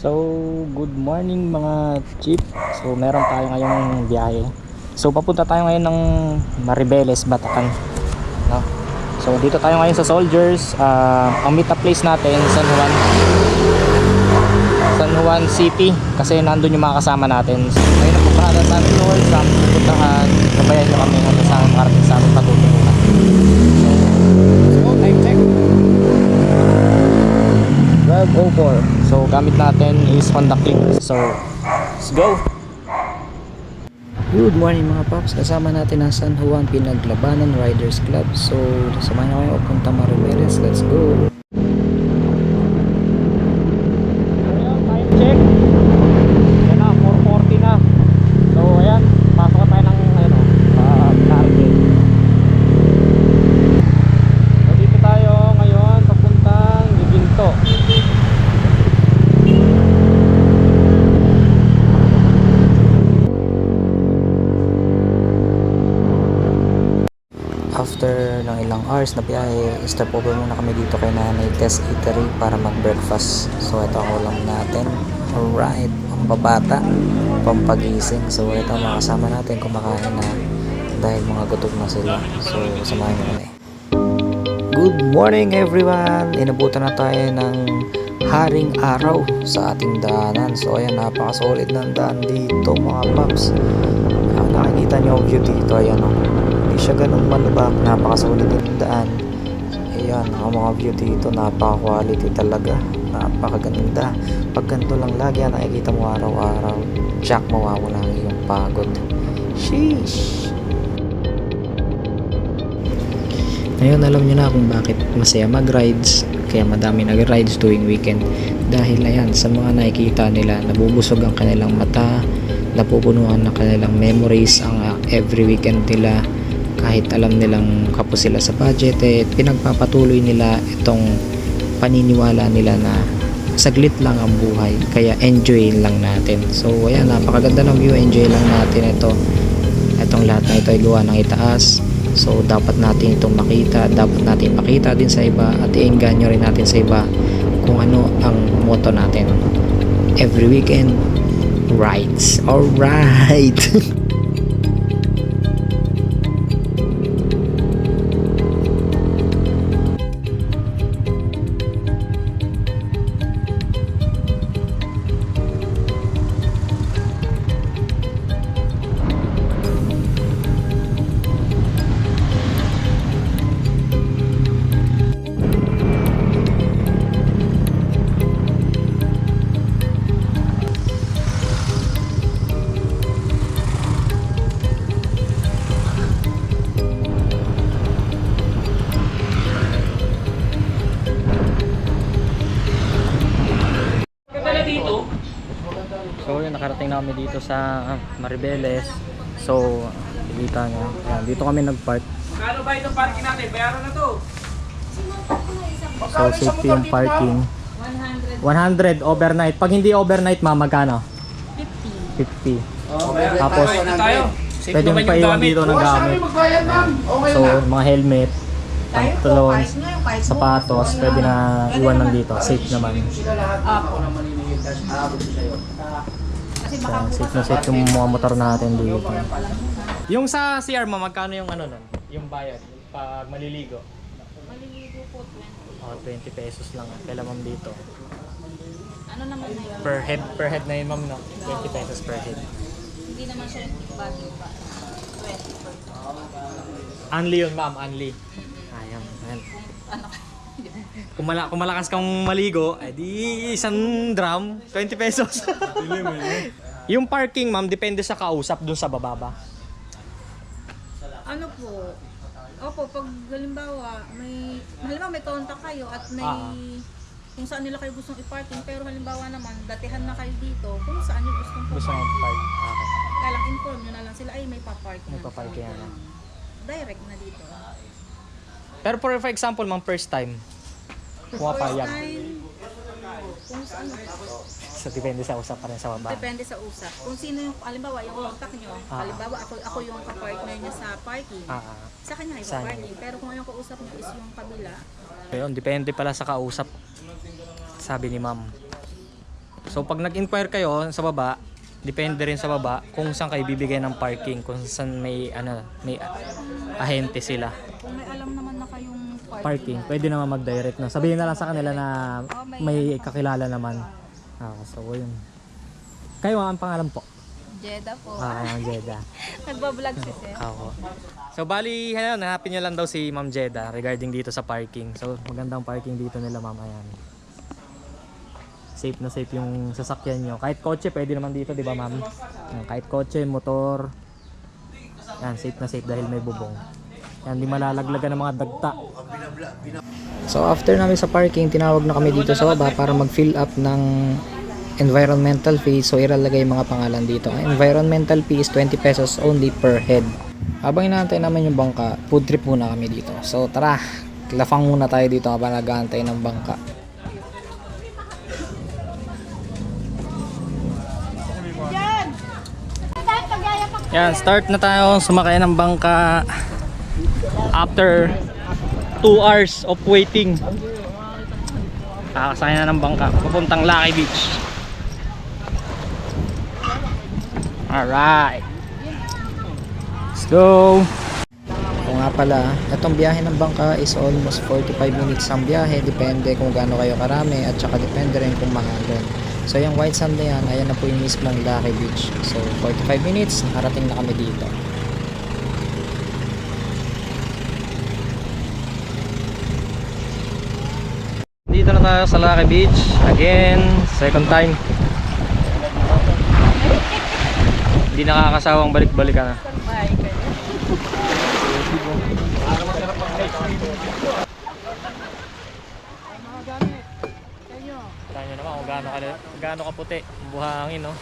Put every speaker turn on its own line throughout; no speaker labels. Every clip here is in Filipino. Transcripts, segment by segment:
So, good morning mga jeep. So, meron tayo ngayong biyahe. So, papunta tayo ngayon ng Maribeles, Batacan. No? So, dito tayo ngayon sa Soldiers. Ah, ang meet place natin, San Juan. San Juan City. Kasi nandun yung mga kasama natin. So, ngayon na pupunta sa Lord. Sa pupuntahan. Gabayan nyo kami hanggang sa makarating sa aming patutunguhan. So, go. Time check. 12.04 So gamit natin is Honda Click. So let's go. Good morning mga paps. Kasama natin ang San Juan Pinaglabanan Riders Club. So samahan nyo kayo Punta Maribeles Let's go Time check Yan na 4.40 na So ayan Pasok tayo ng ano, uh, target So dito tayo ngayon Papuntang Giginto After ng ilang hours na biyahe, stop over muna kami dito kay Nanay Tess Eatery para mag-breakfast. So ito ang ulam natin. Alright, pambabata, pampagising. So ito mga kasama natin kumakain na dahil mga gutom na sila. So samahan nyo kami. Good morning everyone! Inabutan na tayo ng haring araw sa ating daanan. So ayan, napakasolid ng daan dito mga paps. Nakikita nyo ang view dito, ayan o. Hindi siya ganun malubak, napakasolid yung daan. Ayan, ang mga view dito, napaka-quality talaga. Napakaganda. Pag ganito lang lagi, ang nakikita mo araw-araw, jack mawawala ang iyong pagod. Sheesh! Ngayon alam nyo na kung bakit masaya mag-rides kaya madami nag-rides tuwing weekend dahil ayan sa mga nakikita nila nabubusog ang kanilang mata napupunuan ng kanilang memories ang uh, every weekend nila kahit alam nilang kapos sila sa budget eh pinagpapatuloy nila itong paniniwala nila na saglit lang ang buhay kaya enjoy lang natin so ayan napakaganda ng view enjoy lang natin ito itong lahat na ito ay gawa ng itaas So dapat natin itong makita, dapat natin makita din sa iba at iengganyo rin natin sa iba kung ano ang motto natin. Every weekend, rides. Alright! dito sa Maribeles. So, nakikita nyo. Ayan, dito kami nag-park.
Kano ba itong parking natin? Bayaran na to.
So, safety yung parking. 100 overnight. Pag hindi overnight, ma, magkano? 50. 50. Tapos,
Ito tayo.
Pwede mo pa
yung
iwan
gamit.
dito ng gamit.
ma'am. Okay
So, mga helmet, pantaloons, sapatos, pwede na iwan lang dito. Safe naman.
Ako
So, safe na safe yung mga motor natin dito. Yung sa CR mo, magkano yung ano nun? Yung bayad? Pag maliligo?
Maliligo po 20.
Oh, 20 pesos lang. Kailan ma'am dito?
Ano naman na yun?
Per head, per head na yun ma'am, no? 20 pesos per head.
Hindi naman siya yung bagyo pa. 20 per
Unli yun ma'am, unli. Ayan, ayan.
Ano
Kung, mala kung malakas kang maligo, eh di isang drum, 20 pesos. yung parking ma'am, depende sa kausap dun sa baba ba?
Ano po? Opo, pag halimbawa may halimbawa may contact kayo at may
Ah.
kung saan nila kayo gustong i-parking pero halimbawa naman datihan na kayo dito kung saan niyo gustong
Gusto mo park? Okay.
Kaya lang inform nyo na lang sila ay may pa-park
May pa-park yan.
Direct na dito.
Pero for, for example, ma'am, first time,
First
pumapayag.
time, kung saan,
So, depende sa usap pa rin sa baba.
depende sa usap. Kung sino yung, halimbawa yung contact nyo,
Ah.
halimbawa ako, ako yung ka-partner niya sa parking.
Ah, ah.
Sa kanya kayo
Sa
parking. Pero kung yung kausap niyo is yung kabila,
Ayun, depende pala sa kausap. Sabi ni ma'am.
So pag nag-inquire kayo sa baba, depende rin sa baba kung saan kayo bibigay ng parking, kung saan may ano, may ahente sila.
Kung may alam naman na kayong parking.
Parking, pwede naman mag-direct na. Sabihin na lang sa kanila na
Oh,
may kakilala naman. Ah, so yun. Kayo ang pangalan po.
Jeddah po.
Ah, Ma'am Jeddah.
Nagbablog si Sir.
Ako. So bali, ano, hanapin niyo lang daw si Ma'am Jeddah regarding dito sa parking. So magandang parking dito nila Ma'am. Ayan. Safe na safe yung sasakyan nyo. Kahit kotse, pwede naman dito, di ba Ma'am? Kahit kotse, motor. Yan, safe na safe dahil may bubong. Yan, di malalaglagan ng mga dagta. So after namin sa parking, tinawag na kami dito sa baba para mag-fill up ng environmental fee. So ilalagay mga pangalan dito. Ang environmental fee is 20 pesos only per head. Habang inaantay naman yung bangka, food trip muna kami dito. So tara, lafang muna tayo dito habang nag-aantay ng bangka. Yan, start na tayo sumakay ng bangka after 2 hours of waiting. Kakasakay na ng bangka papuntang Lucky Beach. Alright. Let's go. Kung nga pala, itong biyahe ng bangka is almost 45 minutes ang biyahe. Depende kung gaano kayo karami at saka depende rin kung mahalin. So yung white sand na yan, ayan na po yung mismong Lucky Beach. So 45 minutes, nakarating na kami dito. Tayo sa Lucky Beach. Again, second time. Hindi nakakasawang balik-balikan na. Kita nyo naman kung gaano, ka, gaano kaputi ang buhangin, no?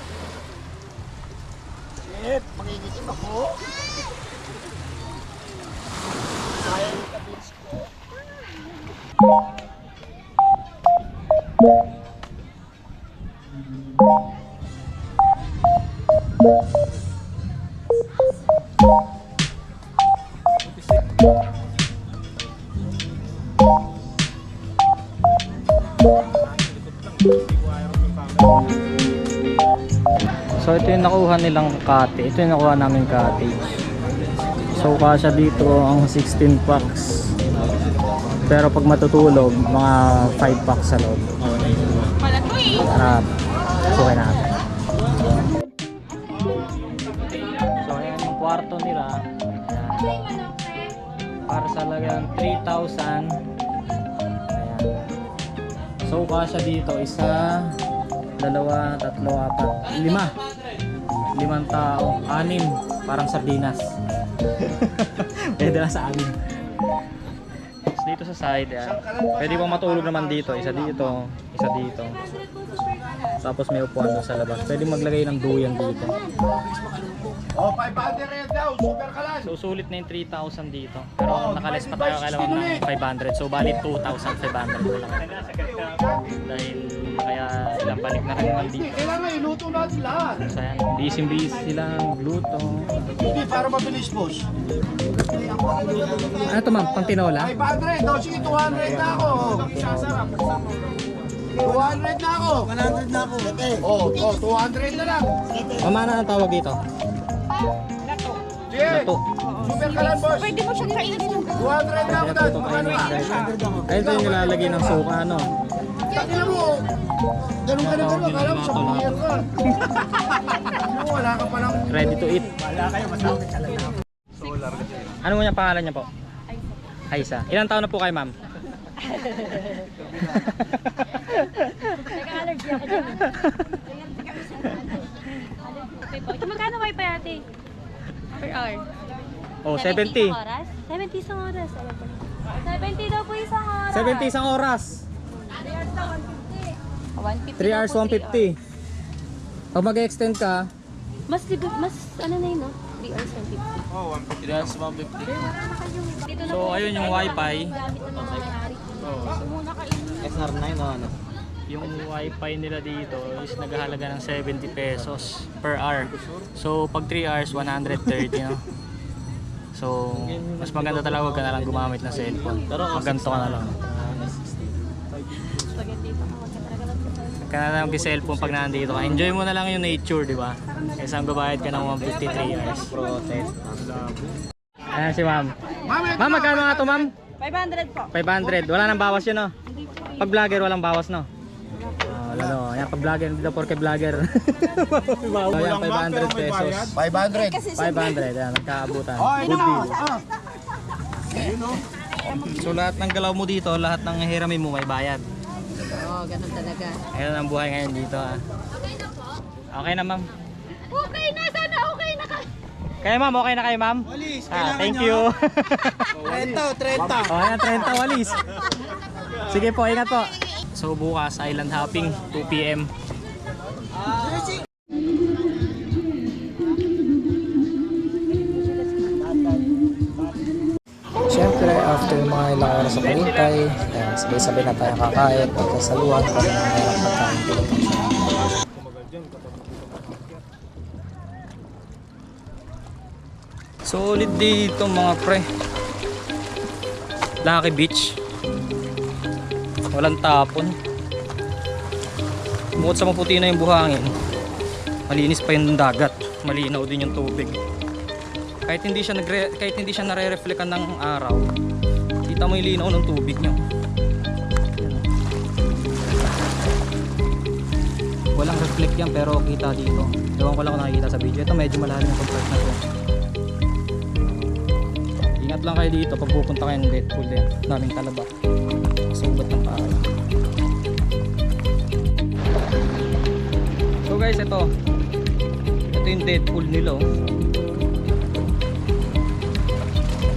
So ito yung nakuha nilang cottage. Ito yung nakuha namin cottage. So kasya dito ang 16 packs. Pero pag matutulog, mga 5 packs sa loob. Para sukay natin. So ayan yung kwarto nila. Ayan. Para sa lagang 3,000. Ayan. So kasya dito isa, dalawa, tatlo, apat, lima. Limang tao, anim, parang sardinas. Pwede na sa anim. Dito sa side, yan. Pwede pang matulog naman dito, isa dito, isa dito. Tapos may upuan sa labas. Pwede maglagay ng duyan dito.
Oh, 500 rin daw, super kalan.
So sulit na yung 3,000 dito. Pero nakalis pa tayo kailangan ng 500. So bali 2,500 na lang. Dahil kaya ilang balik na rin naman dito.
Kailangan iluto natin lahat.
So yan, busy-busy sila gluto.
Hindi, para mabilis, boss.
Ano to ma'am? Pang tinola?
500, daw, sige, 200 na ako. 200 na ako. 100 na ako. Oh, oh, 200 na lang.
Mamana ang tawag dito?
Sige,
Lato.
super kalan, boss.
Pwede mo siyang kainin ng
200 na ako dad. Ka?
Ayun ito yung nilalagay ng suka ano.
Tingnan mo. Ganun ka na ganun. Akala mo sa buyer ka. Ano, wala ka palang...
Ready to eat. Wala kayo, masakit talaga. Ano mo niya pangalan niya po? Aisa. Ilang taon na po kayo ma'am?
Nag-allergy ako dyan. Magkano kayo pa ate? Per hour?
Oh,
70
70.
isang oras? 70 isang oras. Ano pa? 70 daw po isang oras.
70 isang oras.
150
3 hours
daw po,
150.
three
Pag mag-extend ka,
Mas, ligo- mas ano na yun, no? 3 hours 150.
Oh, 150. Yes, 150.
Dito na
So,
po
ayun yung wifi.
Gamit ng mga may-ari. So, muna kainin.
SR9 o ano?
Yung wifi nila dito is naghahalaga ng 70 pesos per hour. So, pag 3 hours, 130, no? So, mas maganda talaga huwag ka na lang gumamit ng cellphone. Pero ganito ka na lang.
Huwag ka
na lang cellphone pag nandito ka. Enjoy mo na lang yung nature, di ba? Kaysa babayad ka ng 153 hours. Ayan si ma'am. Ma'am, magkano nga to ma'am?
500 po.
500. Wala nang bawas yun, no? Pag vlogger, walang bawas, no? Ah, wala, no. Ayan, pag vlogger, hindi daw porke vlogger. Ayan, 500 pesos.
500.
500, ayan, nagkaabutan. Good deal. So lahat ng galaw mo dito, lahat ng hiramin mo may bayad.
Oo, ganun talaga.
Ayan ang buhay ngayon dito ah. Okay na ma'am.
Okay na, sana okay na ka.
Kaya ma'am, okay na kayo ma'am? Ah, thank you.
30, 30.
oh, ayan, 30 walis. Sige po, ingat po. So bukas, island hopping, 2 p.m.
Siyempre, after mga ilang oras sa paghintay, ayan, sabay-sabay na tayo kakain, pagkasaluhan, para na mayroong pagkain pinutang siya.
Solid dito mga pre. Lucky Beach. Walang tapon. Bukod sa maputi na yung buhangin, malinis pa yung dagat. Malinaw din yung tubig. Kahit hindi siya nagre kahit hindi siya nare-reflectan ng araw, kita mo yung linaw ng tubig niya. Walang reflect yan pero kita dito. Ewan ko lang kung nakikita sa video. Ito medyo malalim yung contrast na to. Ingat lang kayo dito pag pupunta kayo ng Deadpool din. Daming talaba. Guys, ito. Ito yung Deadpool nila. Oh.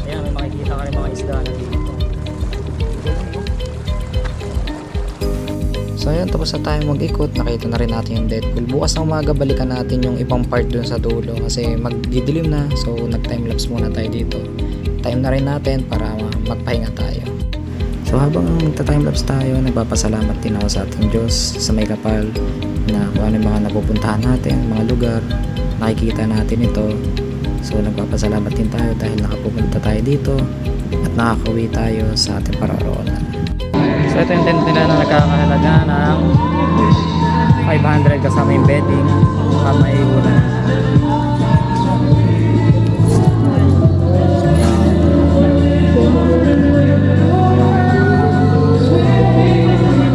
Ayan, may makikita ka rin mga isda na dito.
So ayan, tapos na tayo mag-ikot, nakita na rin natin yung Deadpool. Bukas na umaga, balikan natin yung ibang part dun sa dulo kasi magdidilim na. So nag-timelapse muna tayo dito. Time na rin natin para magpahinga tayo. So habang nagta-timelapse tayo, nagpapasalamat din ako sa ating Diyos sa may kapal na kung ano yung mga napupuntahan natin, mga lugar, nakikita natin ito. So nagpapasalamat din tayo dahil nakapupunta tayo dito at nakakauwi tayo sa ating pararoonan.
So ito yung tent nila na nagkakahalaga ng 500 kasama yung bedding kamaiunan.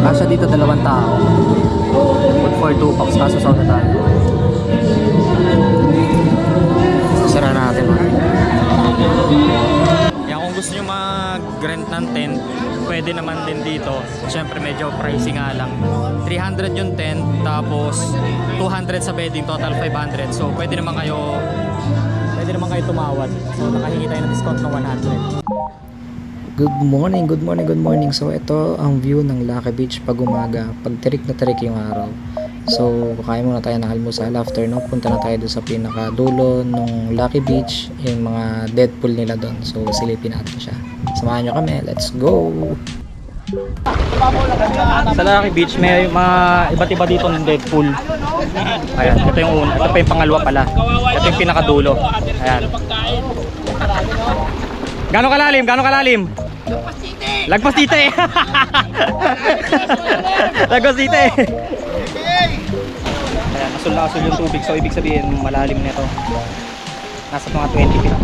Kasya dito dalawang tao. For 2 packs kaso sa tayo. Sara natin man. Yan kung gusto nyo mag-rent ng tent, pwede naman din dito. Siyempre medyo pricey nga lang. 300 yung tent, tapos 200 sa bedding, total 500. So pwede naman kayo pwede naman kayo tumawad. So nakahingi tayo ng discount ng 100.
Good morning, good morning, good morning. So ito ang view ng Lucky Beach pag umaga, pag tirik na tirik yung araw. So kakain muna tayo ng almusal after no, punta na tayo doon sa pinaka dulo ng Lucky Beach, yung mga dead pool nila doon. So silipin natin siya. Samahan nyo kami, let's go!
Sa Lucky Beach, may mga iba't iba dito ng Deadpool. Ayan, ito yung una. Ito pa yung pangalawa pala. Ito yung pinakadulo. Ayan. Gano'ng kalalim? Gano'ng kalalim? Lagpas tite! Lagpas tite! Ayan, asul na yung tubig. So, ibig sabihin, malalim nito. Nasa mga 20 feet.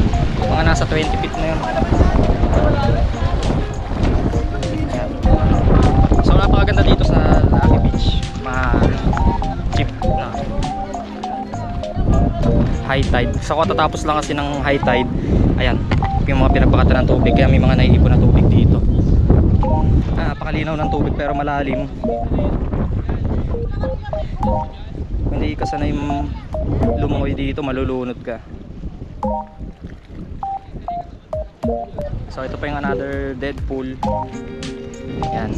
Mga nasa 20 feet na yun. Ayan. So napakaganda dito sa Lucky Beach. Ma cheap na high tide. So katatapos lang kasi ng high tide. Ayan, yung mga pinagbakatan ng tubig kaya may mga naiipon na tubig dito. Ah, napakalinaw ng tubig pero malalim. Kung hindi ka sanay lumangoy dito, malulunod ka. So ito pa yung another dead pool. Yan.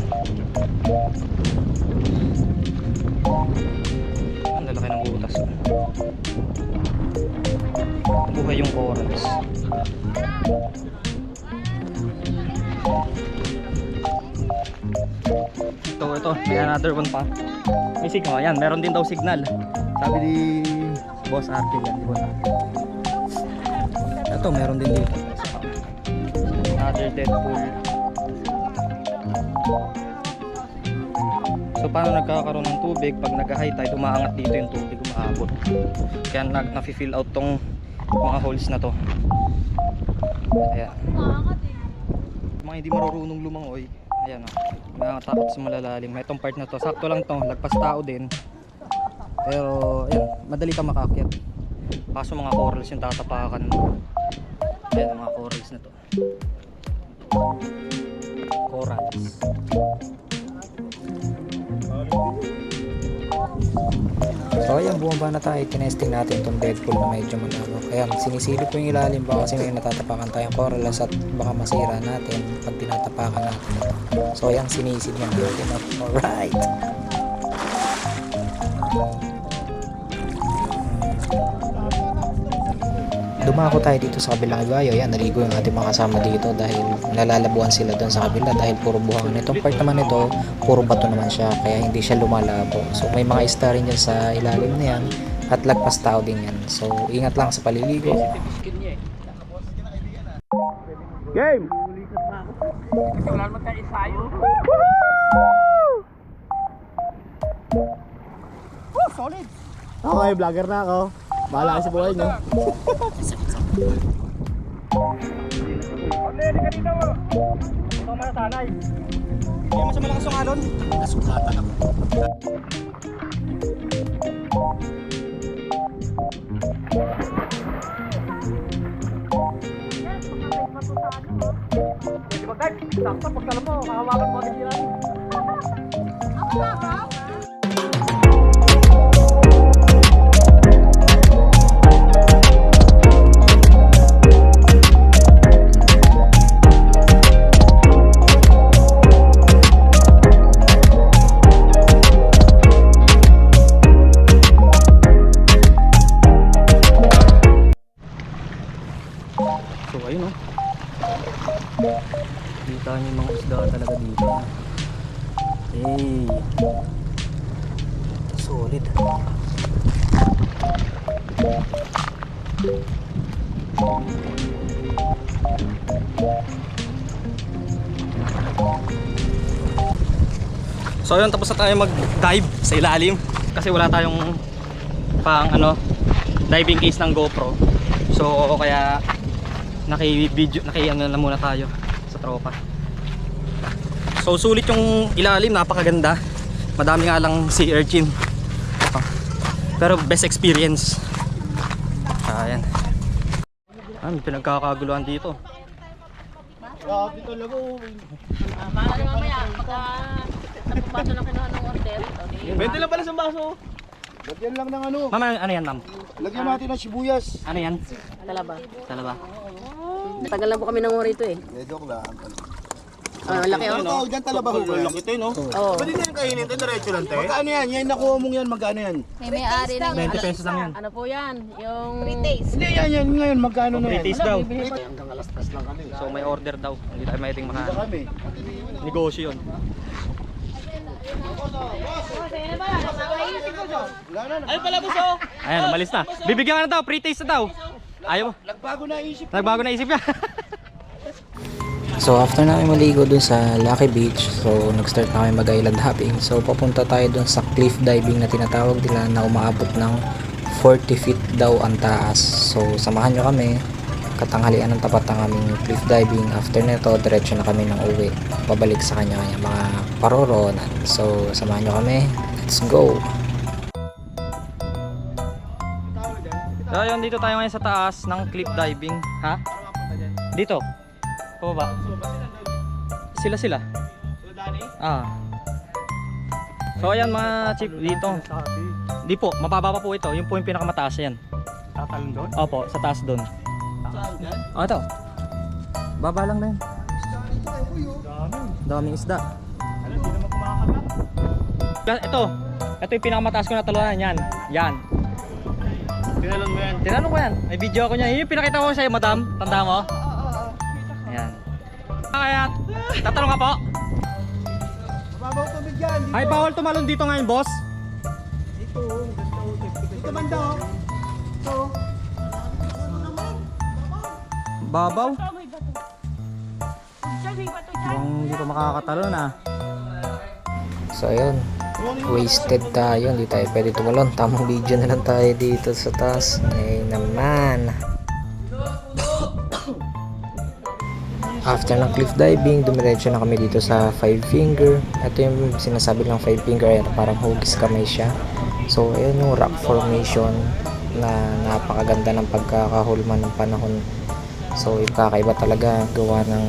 Ang lalaki ng butas. Buhay yung corals. So ito, may another one pa. May signal. Yan, meron din daw signal. Sabi ni Boss Arkin yan. Di Boss Arkin. Ito, meron din dito. Another dead pool. So paano nagkakaroon ng tubig? Pag nag-high tide, umaangat dito yung tubig, umaabot. Kaya nag na-fill out tong mga holes na to. Ayan. Mga hindi marurunong lumangoy. Ayan o. Mga takot sa malalalim. Itong part na to, sakto lang to. Lagpas tao din. Pero, ayan, madali ka makaakyat. Kaso mga corals yung tatapakan mo. Ayan, mga corals na to. Corals.
So ayan, bumaba na tayo. Tinesting natin itong bed pool na medyo malabo. Ayan, sinisilip ko yung ilalim baka kasi may natatapakan tayong corals at baka masira natin pag tinatapakan natin. So ayan, sinisid na natin. Alright! Dumako tayo dito sa kabilang ibayo. Ayan, naligo yung ating mga kasama dito dahil nalalabuan sila doon sa kabila dahil puro buhangin. Itong part naman ito, puro bato naman siya kaya hindi siya lumalabo. So may mga star rin dyan sa ilalim na yan at lagpas tao din yan. So ingat lang sa paliligo.
Game! Woo! Solid! Okay, vlogger na ako. Bahala kayo sa buhay niyo.
Hindi mo sa malakas yung alon.
Nasugatan ako.
So So ayun tapos na tayo mag-dive sa ilalim kasi wala tayong pang ano diving case ng GoPro. So kaya naki-video, naki-ano na muna tayo sa tropa. So sulit yung ilalim, napakaganda. Madami nga lang sea urchin. Ah, Pero best experience. Ayan. Ah, may pinagkakaguluhan dito.
Grabe talaga. oh.
Mamaya, pagka napupaso ng kinuha ng order.
20 lang pala sa baso. Lagyan lang ng ano.
Mama, ano yan, ma'am?
Lagyan natin ng sibuyas.
Ano yan?
Talaba.
Talaba.
Tagal lang po kami ng rito eh.
Eh, joke lang.
Ah, laki
Ano tawag dyan? Talabaho ba yan?
Laki no?
Oo.
Pwede din kainin ito, diretso lang te. Magkano yan? Yan nakuha mong yan, magkano yan?
May may-ari ng
20 pesos lang yan.
Ano po yan? Yung... Pre-taste.
Hindi, yan, yan. Ngayon, magkano na yan?
British daw.
Hanggang alas tres lang kami.
So may order daw. Hindi tayo mahiting
Hindi
maka
kami.
negosyo yun.
Ay pala boss oh!
Ayan, umalis na. Bibigyan ka na daw, pre-taste na daw. Ayaw mo.
Nagbago na isip.
Nagbago na isip niya.
So after namin maligo dun sa Lucky Beach, so nag-start na kami mag-island hopping. So papunta tayo dun sa cliff diving na tinatawag nila na umaabot ng 40 feet daw ang taas. So samahan nyo kami. Katanghalian ng tapat ang aming cliff diving. After nito, diretso na kami ng uwi. Pabalik sa kanya-kanya mga paroroonan. So samahan nyo kami. Let's go!
So ayun, dito tayo ngayon sa taas ng cliff diving. Ha? Dito. Pababa. Sila sila. Ah. So ayan mga chief dito. Di po, mababa pa po ito. Yung po yung pinakamataas yan.
Tatalon doon?
Opo, sa taas doon. Ah, ito. Baba lang na yun. Daming isda. Yan, Ito. Ito yung pinakamataas ko na talunan. Yan. Yan.
Tinalon mo yan.
Tinanong ko yan. May video ako niya. Yun yung pinakita ko sa'yo, madam. Tanda mo? Ayan. Kaya, tatanong ka po.
Mababaw tubig yan. Dito.
Ay, bawal tumalon dito ngayon, boss.
Dito. Dito banda oh. Ito.
Babaw. Mukhang hindi pa makakatalon ah.
So ayun, wasted tayo. Hindi tayo pwede tumalon. Tamang video na lang tayo dito sa taas. Ay naman. After ng cliff diving dumiretso na kami dito sa five finger. Ito yung sinasabi ng five finger. Ay parang hugis kamay siya. So ayun yung rock formation na napakaganda ng pagkakahulman ng panahon so kakaiba talaga gawa ng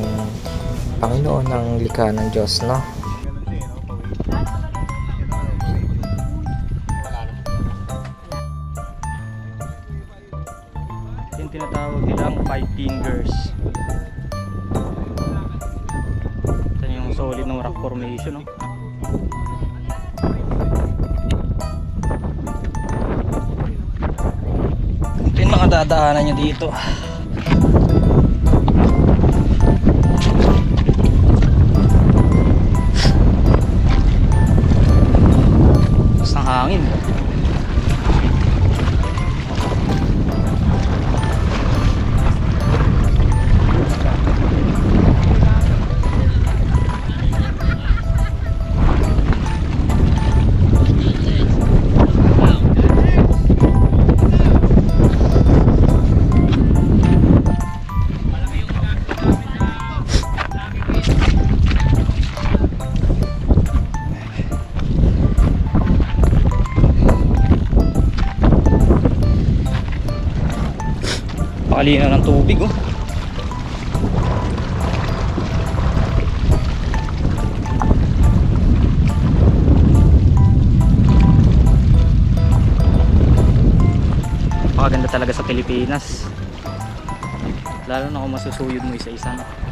Panginoon ng likha ng Diyos no
Yung tinatawag nilang five fingers. Ito yung solid ng rock formation. No? Ito yung mga dadaanan nyo dito. Pakalinaw ng tubig oh. Napakaganda talaga sa Pilipinas. Lalo na kung masusuyod mo isa-isa. no?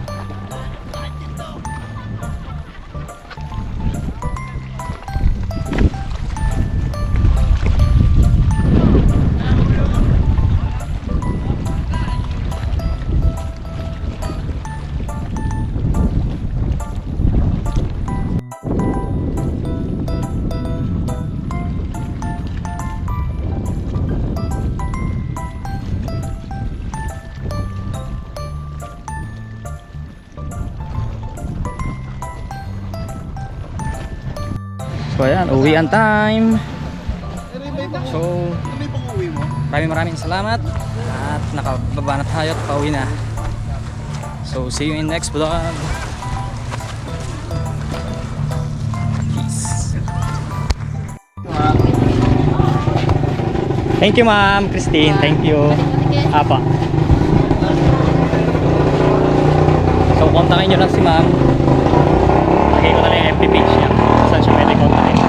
So ayan, uwian time. So, maraming maraming salamat at nakababa na tayo at pauwi na. So, see you in next vlog. Thank you, Ma'am Christine. Thank you. Apa. So, kontakin nyo lang si Ma'am. Lagay ko na lang yung FB page niya. Saan siya pwede kontakin.